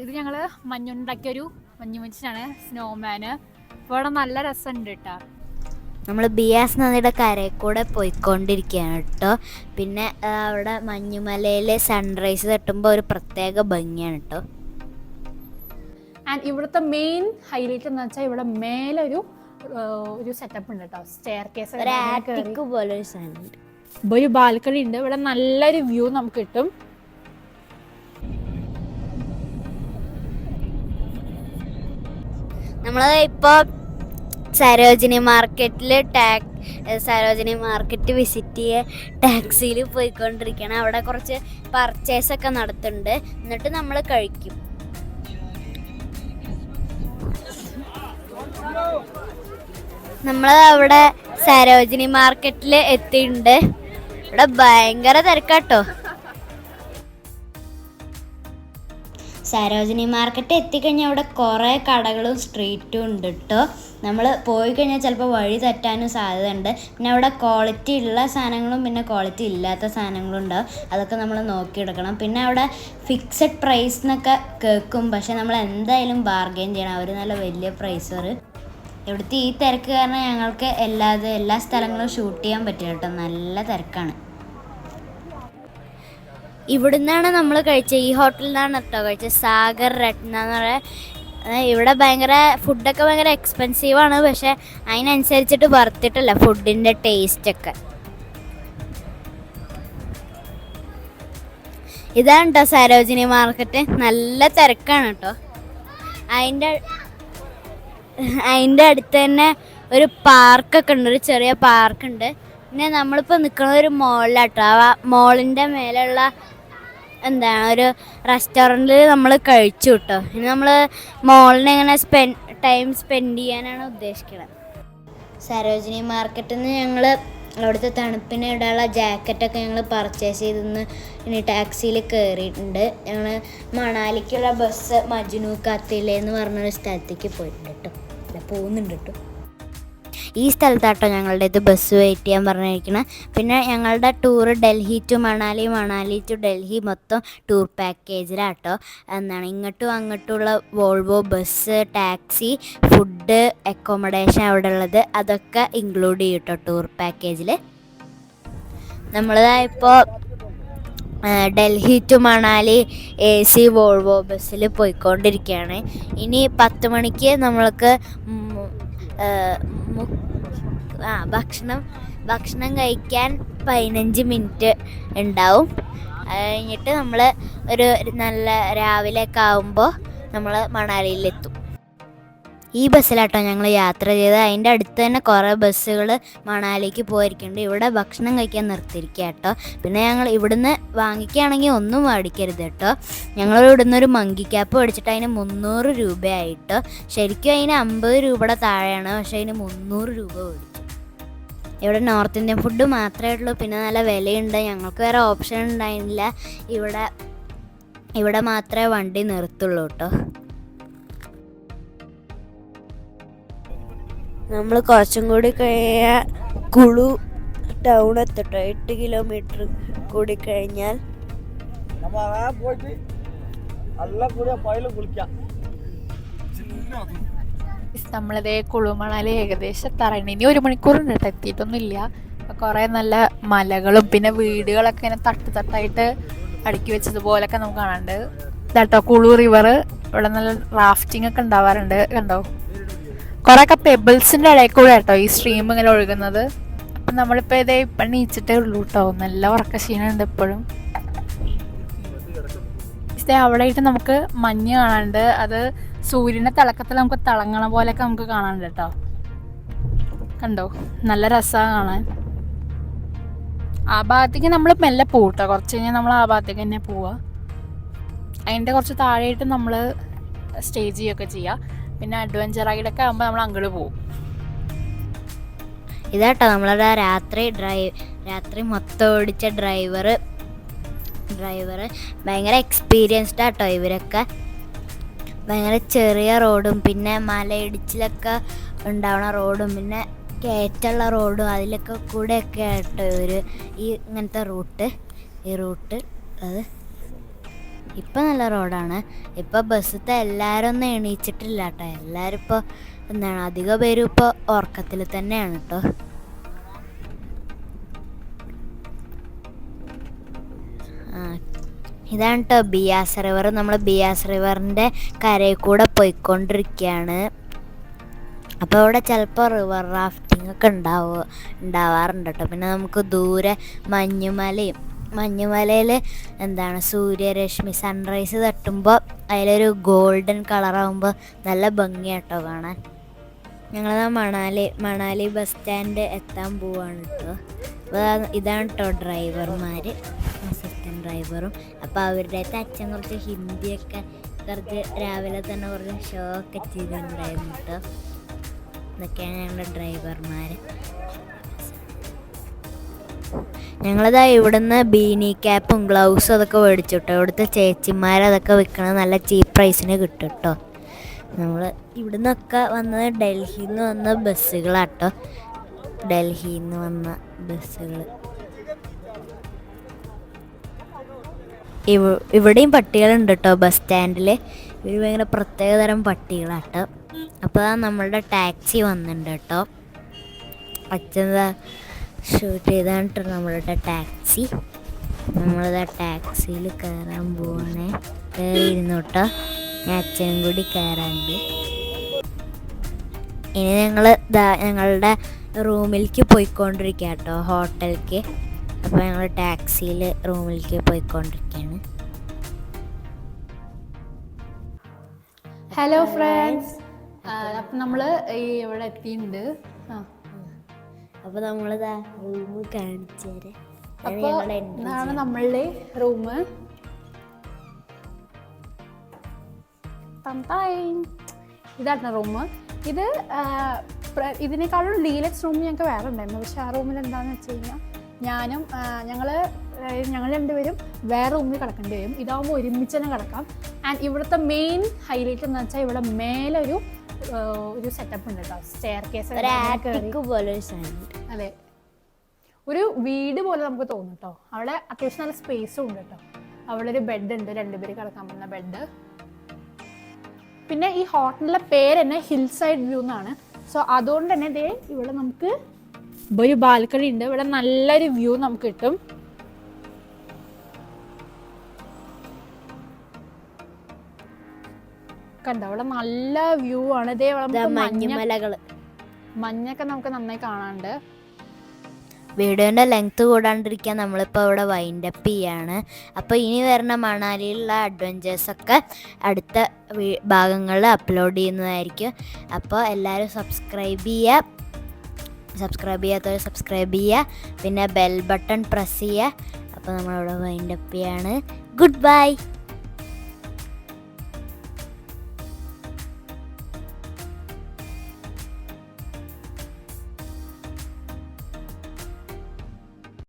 ഇത് ഞങ്ങൾ മഞ്ഞുണ്ടാക്കിയൊരു മഞ്ഞു മനുഷ്യനാണ് സ്നോമാന് അപ്പോൾ ഇവിടെ നല്ല രസമുണ്ട് കേട്ടോ നമ്മൾ ബിയാസ് നദിയുടെ കരയിൽ കൂടെ പോയിക്കൊണ്ടിരിക്കുകയാണ് കേട്ടോ പിന്നെ അവിടെ മഞ്ഞുമലയിലെ സൺറൈസ് തട്ടുമ്പോൾ ഒരു പ്രത്യേക ഭംഗിയാണ് കേട്ടോ ആൻഡ് ഇവിടുത്തെ മെയിൻ ഹൈലൈറ്റ് എന്ന് വെച്ചാൽ ഇവിടെ മേലെ ഒരു ഒരു സെറ്റപ്പ് ഉണ്ട് കേട്ടോ സ്റ്റെയർ കേസ് പോലെ ഒരു സാധനം ഒരു ബാൽക്കണി ഉണ്ട്. ഇവിടെ നല്ലൊരു വ്യൂ നമുക്ക് കിട്ടും. നമ്മൾ ഇപ്പോൾ സരോജിനി മാർക്കറ്റിൽ ടാക് സരോജിനി മാർക്കറ്റ് വിസിറ്റ് ചെയ്യ ടാക്സിയിൽ പോയിക്കൊണ്ടിരിക്കുകയാണ് അവിടെ കുറച്ച് പർച്ചേസ് ഒക്കെ നടത്തുന്നുണ്ട്. എന്നിട്ട് നമ്മൾ കഴിക്കും. നമ്മൾ അവിടെ സരോജിനി മാർക്കറ്റിൽ എത്തിയിട്ടുണ്ട്. ഇവിടെ ഭയങ്കര തിരക്കാട്ടോ. സരോജിനി മാർക്കറ്റ് എത്തിക്കഴിഞ്ഞാൽ അവിടെ കുറേ കടകളും സ്ട്രീറ്റും ഉണ്ട് കേട്ടോ നമ്മൾ പോയി കഴിഞ്ഞാൽ ചിലപ്പോൾ വഴി തെറ്റാനും സാധ്യതയുണ്ട്. പിന്നെ അവിടെ ക്വാളിറ്റി ഉള്ള സാധനങ്ങളും പിന്നെ ക്വാളിറ്റി ഇല്ലാത്ത സാധനങ്ങളും ഉണ്ടാവും. അതൊക്കെ നമ്മൾ നോക്കിയെടുക്കണം. പിന്നെ അവിടെ ഫിക്സഡ് പ്രൈസ് എന്നൊക്കെ കേൾക്കും. പക്ഷെ നമ്മൾ എന്തായാലും ബാർഗെയിൻ ചെയ്യണം. അവർ നല്ല വലിയ പ്രൈസ് പറയും. ഇവിടുത്തെ ഈ തിരക്ക് കാരണം ഞങ്ങൾക്ക് എല്ലാതും എല്ലാ സ്ഥലങ്ങളും ഷൂട്ട് ചെയ്യാൻ പറ്റില്ല കേട്ടോ നല്ല തിരക്കാണ്. ഇവിടുന്നാണ് നമ്മൾ കഴിച്ചത് ഈ ഹോട്ടലിൽ നിന്നാണ് കേട്ടോ കഴിച്ചത് സാഗർ രത്ന എന്ന് ഇവിടെ ഭയങ്കര ഫുഡൊക്കെ ഭയങ്കര എക്സ്പെൻസീവ് ആണ്. പക്ഷെ അതിനനുസരിച്ചിട്ട് വർത്തിട്ടല്ല ഫുഡിന്റെ ടേസ്റ്റൊക്കെ ഇതാണ് കേട്ടോ സരോജിനി മാർക്കറ്റ് നല്ല തിരക്കാണ് കേട്ടോ അതിന്റെ അതിന്റെ അടുത്ത് തന്നെ ഒരു പാർക്കൊക്കെ ഉണ്ട്. ഒരു ചെറിയ പാർക്കുണ്ട് പിന്നെ നമ്മളിപ്പോൾ നിൽക്കുന്ന ഒരു മോളിലാട്ടോ ആ മോളിന്റെ മേലുള്ള എന്താണ് ഒരു റെസ്റ്റോറന്റിൽ നമ്മൾ കഴിച്ചു കേട്ടോ ഇനി നമ്മൾ മോളിനെ എങ്ങനെ സ്പെൻഡ് ടൈം സ്പെൻഡ് ചെയ്യാനാണ് ഉദ്ദേശിക്കുന്നത് സരോജിനി മാർക്കറ്റിൽ നിന്ന് ഞങ്ങൾ അവിടുത്തെ തണുപ്പിന് ഇടാനുള്ള ജാക്കറ്റൊക്കെ ഞങ്ങൾ പർച്ചേസ് ചെയ്തിന്ന് ഇനി ടാക്സിയിൽ കയറിയിട്ടുണ്ട് ഞങ്ങൾ മണാലിക്കുള്ള ബസ് മജ്നു കത്തിലെ എന്ന് പറഞ്ഞൊരു സ്ഥലത്തേക്ക് പോയിട്ടുണ്ട് കേട്ടോ അല്ല പോകുന്നുണ്ട് കേട്ടോ ഈ സ്ഥലത്താട്ടോ ഞങ്ങളുടെ ഇത് ബസ് വെയിറ്റ് ചെയ്യാൻ പറഞ്ഞിരിക്കുന്നത് പിന്നെ ഞങ്ങളുടെ tour Delhi to Manali Manali to Delhi മൊത്തം ടൂർ പാക്കേജിലാട്ടോ എന്താണ് ഇങ്ങോട്ടും അങ്ങോട്ടുള്ള Volvo bus taxi food accommodation അവിടെ ഉള്ളത്. അതൊക്കെ ഇൻക്ലൂഡ് ചെയ്യും കേട്ടോ ടൂർ പാക്കേജിൽ നമ്മളിതാ ഇപ്പോൾ Delhi to Manali A C Volvo ബസ്സിൽ പോയിക്കൊണ്ടിരിക്കുകയാണ് ഇനി പത്ത് മണിക്ക് നമ്മൾക്ക് ആ, ഭക്ഷണം ഭക്ഷണം കഴിക്കാൻ പതിനഞ്ച് മിനിറ്റ് ഉണ്ടാവും. കഴിഞ്ഞിട്ട് നമ്മൾ ഒരു നല്ല രാവിലെ ഒക്കെ ആകുമ്പോൾ നമ്മൾ മണാലിയിലെത്തും. ഈ ബസ്സിലാട്ടോ ഞങ്ങൾ യാത്ര ചെയ്തത്. അതിന്റെ അടുത്ത് തന്നെ കുറേ ബസ്സുകൾ മണാലിക്ക് പോയിരിക്കുന്നുണ്ട് ഇവിടെ ഭക്ഷണം കഴിക്കാൻ നിർത്തിയിരിക്കുക കേട്ടോ പിന്നെ ഞങ്ങൾ ഇവിടുന്ന് വാങ്ങിക്കുകയാണെങ്കിൽ ഒന്നും മേടിക്കരുത് കേട്ടോ ഞങ്ങൾ ഇവിടുന്ന് ഒരു മങ്കി ക്യാപ്പ് മേടിച്ചിട്ട് അതിന് മുന്നൂറ് രൂപയായിട്ടോ ശരിക്കും അതിന് അമ്പത് രൂപയുടെ താഴെയാണ്. പക്ഷേ അതിന് മുന്നൂറ് രൂപ മേടിച്ചു. ഇവിടെ നോർത്ത് ഇന്ത്യൻ ഫുഡ് മാത്രമേ ഉള്ളൂ. പിന്നെ നല്ല വിലയുണ്ട്. ഞങ്ങൾക്ക് വേറെ ഓപ്ഷൻ ഉണ്ടായിരുന്നില്ല ഇവിടെ ഇവിടെ മാത്രമേ വണ്ടി നിർത്തുള്ളൂ കേട്ടോ നമ്മൾ കുറച്ചും കൂടി കഴിഞ്ഞാൽ കുളു ടൗൺ എത്തട്ടോ. എട്ട് കിലോമീറ്റർ കൂടി കഴിഞ്ഞാൽ. നമ്മളതേ കുളുമണാൽ ഏകദേശം തറണിനി ഒരു മണിക്കൂറുണ്ട് കേട്ടോ എത്തിയിട്ടൊന്നുമില്ല. കുറേ നല്ല മലകളും പിന്നെ വീടുകളൊക്കെ ഇങ്ങനെ തട്ട് തട്ടായിട്ട് അടുക്കി വെച്ചതുപോലൊക്കെ നമുക്ക് കാണാനുണ്ട്. ഇതാട്ടോ കുളു റിവർ ഇവിടെ നല്ല റാഫ്റ്റിംഗ് ഒക്കെ ഉണ്ടാവാറുണ്ട്. കണ്ടോ? കുറേയൊക്കെ പെബിൾസിന്റെ ഇടയിൽ കൂടെ കേട്ടോ ഈ സ്ട്രീം ഇങ്ങനെ ഒഴുകുന്നത്. അപ്പം നമ്മളിപ്പോൾ ഇതേ ഇപ്പം നീച്ചിട്ടേ ഉള്ളൂ കേട്ടോ നല്ല ഉറക്ക ക്ഷീണമുണ്ട് എപ്പോഴും. ഇതേ അവിടെ ആയിട്ട് നമുക്ക് മഞ്ഞ് കാണാനുണ്ട്. അത് സൂര്യന്റെ തിളക്കത്തിൽ നമുക്ക് തിളങ്ങണ പോലെയൊക്കെ നമുക്ക് കാണാനുണ്ട് കേട്ടോ കണ്ടോ? നല്ല രസമാണ് കാണാൻ. ആ ഭാഗത്തേക്ക് നമ്മൾ മെല്ലെ പോകും കേട്ടോ കുറച്ച് കഴിഞ്ഞാൽ നമ്മൾ ആ ഭാഗത്തേക്ക് തന്നെ പോവുക അതിന്റെ കുറച്ച് താഴെയായിട്ട് നമ്മൾ സ്റ്റേ ചെയ്യുകയൊക്കെ ചെയ്യുക പിന്നെ അഡ്വഞ്ചർ റൈഡൊക്കെ ആകുമ്പോൾ നമ്മൾ അങ്ങോട്ട് പോകും ഇതാട്ടോ നമ്മളുടെ രാത്രി ഡ്രൈവ് രാത്രി മൊത്തം ഓടിച്ച ഡ്രൈവർ ഡ്രൈവർ ഭയങ്കര എക്സ്പീരിയൻസ്ഡ് ആട്ടോ ഇവരൊക്കെ. ഭയങ്കര ചെറിയ റോഡും പിന്നെ മലയിടിച്ചിലൊക്കെ ഉണ്ടാവണ റോഡും പിന്നെ കയറ്റുള്ള റോഡും അതിലൊക്കെ കൂടെയൊക്കെ ആട്ടോ ഇവർ ഈ ഇങ്ങനത്തെ റൂട്ട് ഈ റൂട്ട് അത് ഇപ്പം നല്ല റോഡാണ്. ഇപ്പോൾ ബസ്സിത്തെ എല്ലാവരും ഒന്നും എണീച്ചിട്ടില്ല കേട്ടോ എല്ലാവരും ഇപ്പോൾ എന്താണ് അധിക പേരും ഇപ്പോൾ ഉറക്കത്തിൽ തന്നെയാണ് കേട്ടോ ഇതാണ് കേട്ടോ ബിയാസ് റിവർ. നമ്മൾ ബിയാസ് റിവറിന്റെ കരയിൽ കൂടെ പോയിക്കൊണ്ടിരിക്കുകയാണ് അപ്പോൾ അവിടെ ചിലപ്പോൾ റിവർ റാഫ്റ്റിംഗ് ഒക്കെ ഉണ്ടാവുക ഉണ്ടാവാറുണ്ട് കേട്ടോ പിന്നെ നമുക്ക് ദൂരെ മഞ്ഞുമലയും മഞ്ഞുമലയിൽ എന്താണ് സൂര്യരശ്മി സൺറൈസ് തട്ടുമ്പോൾ അതിലൊരു ഗോൾഡൻ കളറാകുമ്പോൾ നല്ല ഭംഗിയാട്ടോ കാണാൻ. ഞങ്ങൾ മണാലി മണാലി ബസ് സ്റ്റാൻഡ് എത്താൻ പോവാണ് കേട്ടോ അപ്പോൾ ഇതാണ് കേട്ടോ ഡ്രൈവർമാർ അസിസ്റ്റന്റ് ഡ്രൈവറും അപ്പോൾ അവരുടെ അച്ഛൻ കുറച്ച് ഹിന്ദിയൊക്കെ കുറച്ച് രാവിലെ തന്നെ കുറച്ച് ഷോ ഒക്കെ ചെയ്തിട്ടുണ്ടായിരുന്നു കേട്ടോ ഇതൊക്കെയാണ് ഞങ്ങളുടെ ഡ്രൈവർമാർ ഞങ്ങളിതാ ഇവിടുന്ന് ബീനി ക്യാപ്പും ഗ്ലൗസും അതൊക്കെ മേടിച്ചു കേട്ടോ ഇവിടുത്തെ ചേച്ചിമാർ അതൊക്കെ നല്ല ചീപ്പ് പ്രൈസിന് കിട്ടും കേട്ടോ നമ്മൾ ഇവിടുന്നൊക്കെ വന്നത് ഡൽഹിയിൽ നിന്ന് വന്ന ബസ്സുകളാട്ടോ. ഡൽഹിയിൽ നിന്ന് വന്ന ബസ്സുകൾ ഇവ ഇവിടെയും പട്ടികളുണ്ട് കേട്ടോ ബസ് സ്റ്റാൻഡിൽ ഇവർ ഭയങ്കര പ്രത്യേകതരം പട്ടികളാട്ടോ. അപ്പോൾ നമ്മളുടെ ടാക്സി വന്നിട്ടുണ്ട് കേട്ടോ. അച്ഛൻ ഷൂട്ട് ചെയ്താണ് നമ്മളുടെ ടാക്സി നമ്മളിതാ ടാക്സിയിൽ കയറാൻ പോവാണേ. കയറി കേട്ടോ ഞാൻ അച്ഛനും കൂടി കയറാണ്ട് ഇനി ഞങ്ങൾ ഞങ്ങളുടെ റൂമിലേക്ക് പോയിക്കൊണ്ടിരിക്കുക കേട്ടോ ഹോട്ടലിലേക്ക് അപ്പോൾ ഞങ്ങൾ ടാക്സിയിൽ റൂമിലേക്ക് പോയിക്കൊണ്ടിരിക്കുകയാണ് ഹലോ ഫ്രണ്ട്സ് അപ്പം നമ്മൾ ഇവിടെ എത്തിയിട്ടുണ്ട് ആ. അപ്പോൾ നമ്മളിതാ റൂം കാണിച്ചു തരാം. ഇതാണ് നമ്മളുടെ റൂം ഇതാണ് റൂം ഇത് ഇതിനേക്കാളും ഡീലക്സ് റൂം ഞങ്ങൾക്ക് വേറെ ഉണ്ടായിരുന്നു. പക്ഷെ ആ റൂമിൽ എന്താണെന്ന് വെച്ച് കഴിഞ്ഞാൽ ഞാനും ഞങ്ങൾ ഞങ്ങൾ രണ്ടുപേരും വേറെ റൂമിൽ കിടക്കേണ്ടി വരും. ഇതാകുമ്പോൾ ഒരുമിച്ച് തന്നെ കിടക്കാം. ആൻഡ് ഇവിടുത്തെ മെയിൻ ഹൈലൈറ്റ് എന്ന് വെച്ചാൽ ഇവിടെ മേലെ ഒരു സെറ്റപ്പ് ഉണ്ട് കേട്ടോ സ്റ്റെയർ കേസ് പോലെ അതെ. ഒരു വീട് പോലെ നമുക്ക് തോന്നും കേട്ടോ അവിടെ അത്യാവശ്യം നല്ല സ്പേസും ഉണ്ട് കേട്ടോ അവിടെ ഒരു ബെഡ് ഉണ്ട്. രണ്ടുപേര് കിടക്കാൻ പറ്റുന്ന ബെഡ് പിന്നെ ഈ ഹോട്ടലിലെ പേര് തന്നെ ഹിൽ സൈഡ് വ്യൂ എന്നാണ്. സോ അതുകൊണ്ട് തന്നെ ദേ ഇവിടെ നമുക്ക് ഒരു ബാൽക്കണി ഉണ്ട്. ഇവിടെ നല്ലൊരു വ്യൂ നമുക്ക് കിട്ടും. കണ്ടോ? അവിടെ നല്ല വ്യൂ ആണ്. ഇതേ മഞ്ഞുമലകൾ മഞ്ഞൊക്കെ നമുക്ക് നന്നായി കാണാനുണ്ട്. വീഡിയോന്റെ ലെങ്ത് കൂടാണ്ടിരിക്കാൻ നമ്മളിപ്പോൾ ഇവിടെ വൈൻഡപ്പ് ചെയ്യാണ്. അപ്പോൾ ഇനി വരുന്ന മണാലിയിലുള്ള അഡ്വഞ്ചേഴ്സൊക്കെ അടുത്ത ഭാഗങ്ങളിൽ അപ്ലോഡ് ചെയ്യുന്നതായിരിക്കും. അപ്പോൾ എല്ലാവരും സബ്സ്ക്രൈബ് ചെയ്യുക. സബ്സ്ക്രൈബ് ചെയ്യാത്തവർ സബ്സ്ക്രൈബ് ചെയ്യുക. പിന്നെ ബെൽ ബട്ടൺ പ്രസ് ചെയ്യുക. അപ്പോൾ നമ്മളിവിടെ വൈൻഡപ്പ് ചെയ്യാണ്. Good by